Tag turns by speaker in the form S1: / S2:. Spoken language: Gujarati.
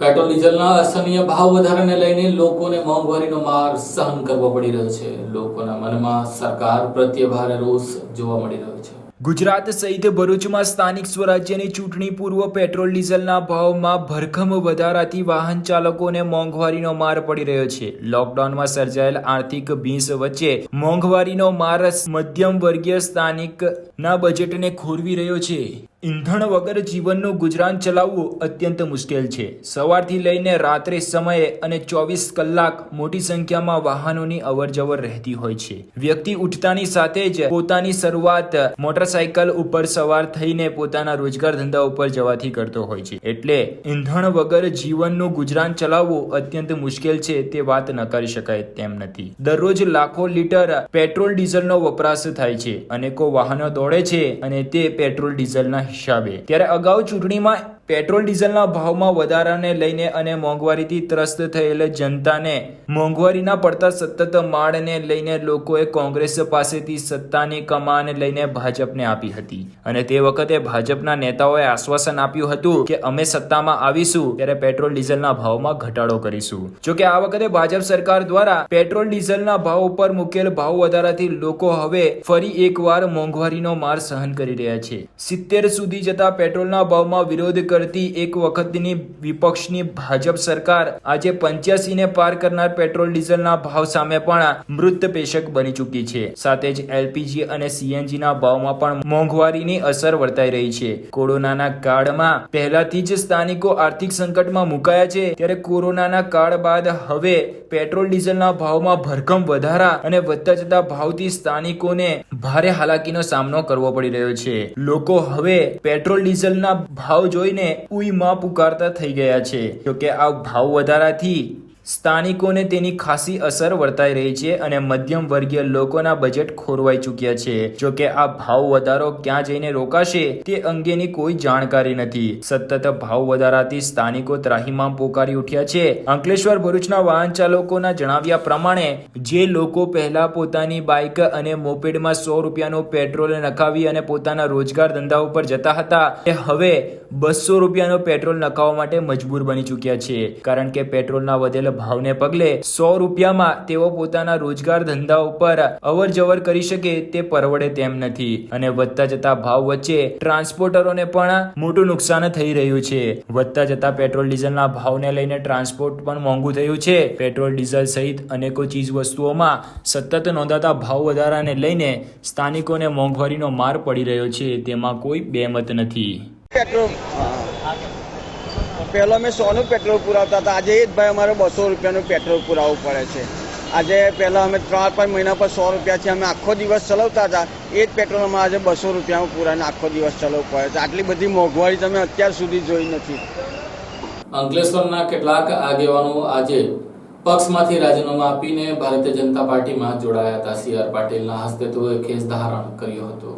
S1: પેટ્રોલ, ડીઝલના અસહનીય ભાવ વધારાને લઈને લોકોને મોંઘવારીનો માર સહન કરવો પડી રહ્યો છે. લોકોના મનમાં સરકાર પ્રત્યે ભારે રોષ જોવા મળી રહ્યો છે.
S2: ગુજરાત સહિત ભરૂચમાં સ્થાનિક સ્વરાજ્યની ચૂંટણી પૂર્વ પેટ્રોલ, ડીઝલના ભાવમાં ભરખમ વધારાથી વાહન ચાલકોને મોંઘવારીનો માર પડી રહ્યો છે. લોકડાઉનમાં સર્જાયેલ આર્થિક ભીંસ વચ્ચે મોંઘવારીનો માર મધ્યમ વર્ગીય સ્થાનિકના બજેટને ખોરવી રહ્યો છે. ઈંધણ વગર જીવનનું ગુજરાન ચલાવવું અત્યંત મુશ્કેલ છે. સવારથી લઈને રાત્રે સમયે અને ચોવીસ કલાક મોટી સંખ્યામાં વાહનોની અવરજવર રહેતી હોય છે. વ્યક્તિ ઉઠતાની સાથે જ પોતાની શરૂઆત મોટરસાયકલ ઉપર સવાર થઈને પોતાના રોજગાર ધંધા ઉપર જવાથી કરતો હોય છે. એટલે ઈંધણ વગર જીવનનું ગુજરાન ચલાવવું અત્યંત મુશ્કેલ છે તે વાત નકારી શકાય તેમ નથી. દરરોજ લાખો લીટર પેટ્રોલ ડીઝલનો વપરાશ થાય છે. અનેકો વાહનો દોડે છે અને તે પેટ્રોલ ડીઝલના હિસાબે. ત્યારે અગાઉ ચૂંટણીમાં પેટ્રોલ ડીઝલના ભાવમાં વધારાને લઈને અને મોંઘવારીથી ત્રસ્ત થયેલ જનતાને મોંઘવારીના પડતા સતત માળને લઈને લોકોએ કોંગ્રેસ પાસેથી સત્તાની કમાન લઈને ભાજપને આપી હતી. અને તે વખતે ભાજપના નેતાઓએ આશ્વાસન આપ્યું હતું કે અમે સત્તામાં આવીશું ત્યારે પેટ્રોલ ડીઝલના ભાવમાં ઘટાડો કરીશું. જોકે આ વખતે ભાજપ સરકાર દ્વારા પેટ્રોલ ડીઝલના ભાવ ઉપર મૂકેલ ભાવ વધારાથી લોકો હવે ફરી એકવાર મોંઘવારીનો માર સહન કરી રહ્યા છે. સિત્તેર સુધી જતા પેટ્રોલના ભાવમાં વિરોધ કરતી એક વખતની વિપક્ષની ભાજપ સરકાર આજે પંચ્યાસી ને પાર કરનાર પેટ્રોલ ડીઝલના ભાવ સામે પણ મૃત પેશક બની ચૂકી છે. સાથે જ એલપીજી અને સીએનજી ના ભાવમાં પણ મોંઘવારીની અસર વર્તાઈ રહી છે. કોરોનાના કાળમાં પહેલાથી જ સ્થાનિકો આર્થિક સંકટમાં મુકાયા છે, ત્યારે કોરોનાના કાળ બાદ હવે પેટ્રોલ ડીઝલના ભાવમાં ભરખમ વધારા અને વધતા જતા ભાવથી સ્થાનિકોને ભારે હાલાકીનો સામનો કરવો પડી રહ્યો છે. લોકો હવે પેટ્રોલ ડીઝલના ભાવ જોઈને ઉઈમાં પુકારતા થઈ ગયા છે. જોકે આ ભાવ વધારાથી સ્થાનિકોને તેની ખાસી અસર વર્તાઈ રહી છે અને મધ્યમ વર્ગીય લોકોના બજેટ ખોરવાઈ ચૂક્યા છે. જોકે આ ભાવ વધારો ક્યાં જઈને રોકાશે તે અંગેની કોઈ જાણકારી નથી. સતત ભાવ વધારાથી સ્થાનિકો ત્રાહીમાં પોકારી ઉઠ્યા છે. અંકલેશ્વર ભરૂચના વાહન ચાલકોના જણાવ્યા પ્રમાણે, જે લોકો પહેલા પોતાની બાઇક અને મોપેડમાં સો રૂપિયાનું પેટ્રોલ નખાવી અને પોતાના રોજગાર ધંધા ઉપર જતા હતા, તે હવે બસો રૂપિયાનું પેટ્રોલ નખાવવા માટે મજબૂર બની ચૂક્યા છે. કારણ કે પેટ્રોલના વધેલા ભાવને પગલે સો રૂપિયામાં તેઓ પોતાના રોજગાર ધંધા ઉપર અવર જવર કરી શકે તે પરવડે તેમ નથી. અને વધતા જતા ભાવ વચ્ચે ટ્રાન્સપોર્ટરોને પણ મોટું નુકસાન થઈ રહ્યું છે. વધતા જતા પેટ્રોલ, ડીઝલના ભાવને લઈને ટ્રાન્સપોર્ટ પણ મોંઘું થયું છે. પેટ્રોલ, ડીઝલ સહિત અનેકો ચીજ વસ્તુઓમાં સતત નોંધાતા ભાવ વધારાને લઈને સ્થાનિકોને મોંઘવારીનો માર પડી રહ્યો છે. તેમાં કોઈ બેમત નથી.
S3: પેટ્રોલ. પહેલાં અમે સોનું પેટ્રોલ પુરાવતા હતા. આજે એ જ ભાઈ અમારે બસો રૂપિયાનું પેટ્રોલ પુરાવવું પડે છે. આજે પહેલાં અમે ત્રણ પાંચ મહિના પર સો રૂપિયાથી અમે આખો દિવસ ચલાવતા હતા. એ જ પેટ્રોલ અમારે આજે બસો રૂપિયામાં પૂરાને આખો દિવસ ચલાવવું પડે છે. આટલી બધી મોંઘવારી તમે અત્યાર સુધી જોઈ નથી.
S1: અંકલેશ્વરના કેટલાક આગેવાનો આજે પક્ષમાંથી રાજીનામા આપીને ભારતીય જનતા પાર્ટીમાં જોડાયા હતા. સી આર પાટીલના હસ્તે તેઓએ ખેસ ધારણ કર્યો હતો.